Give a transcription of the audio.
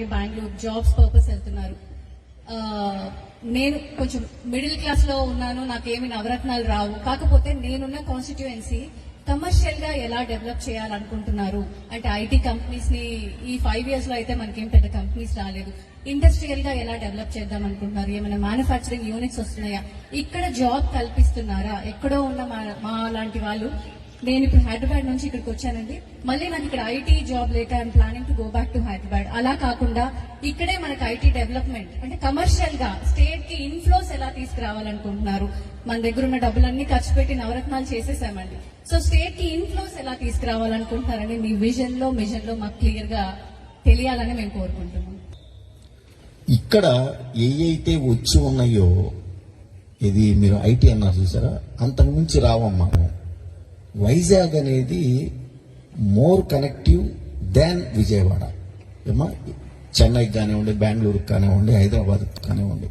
Bengaluru jobs purpose వెళ్తున్నారు. నేను కొంచెం మిడిల్ క్లాస్లో ఉన్నాను నాకేమి నవరత్నాలు రావు. కాకపోతే నేనున్న కాన్స్టిట్యుయెన్సీ కమర్షియల్గా ఎలా డెవలప్ చేయాలనుకుంటున్నారు? అంటే ఐటీ కంపెనీస్ని ఈ ఫైవ్ ఇయర్స్లో అయితే మనకేం పెద్ద కంపెనీస్ రాలేదు. ఇండస్ట్రియల్గా ఎలా డెవలప్ చేద్దాం అనుకుంటున్నారు ఏమైనా మ్యానుఫ్యాక్చరింగ్ యూనిట్స్ వస్తున్నాయా? ఇక్కడ జాబ్ కల్పిస్తున్నారా? ఎక్కడో ఉన్న మా- మా లాంటి వాళ్ళు నేను ఇప్పుడు హైదరాబాద్ నుంచి ఇక్కడికి వచ్చానండి. మళ్ళీ నాకు ఇక్కడ ఐటీ జాబ్ లేక I'm planning to go back to Hyderabad. అలా కాకుండా ఇక్కడే మనకి ఐటీ డెవలప్మెంట్ అంటే కమర్షియల్గా స్టేట్కి ఇన్ఫ్లోస్ ఎలా తీసుకురావాలనుకుంటున్నారు? మన దగ్గర ఉన్న డబ్బులన్నీ ఖర్చు పెట్టి నవరత్నాలు చేసేసామండి. సో స్టేట్కి ఇన్ఫ్లోస్ ఎలా తీసుకురావాలనుకుంటున్నారని మీ విజన్లో మిషన్లో మాకు క్లియర్గా తెలియాలని మేము కోరుకుంటున్నాం. ఇక్కడ ఏ అయితే వచ్చి ఉన్నాయో ఇది మీరు ఐటీ అన్నారు చూసారా? అంతకు మించి రావమ్మా. వైజాగ్ అనేది మోర్ కనెక్టివ్ దాన్ విజయవాడ. ఏమా చెన్నైకి కానివ్వండి బెంగళూరుకి కానివ్వండి హైదరాబాద్ కానివ్వండి.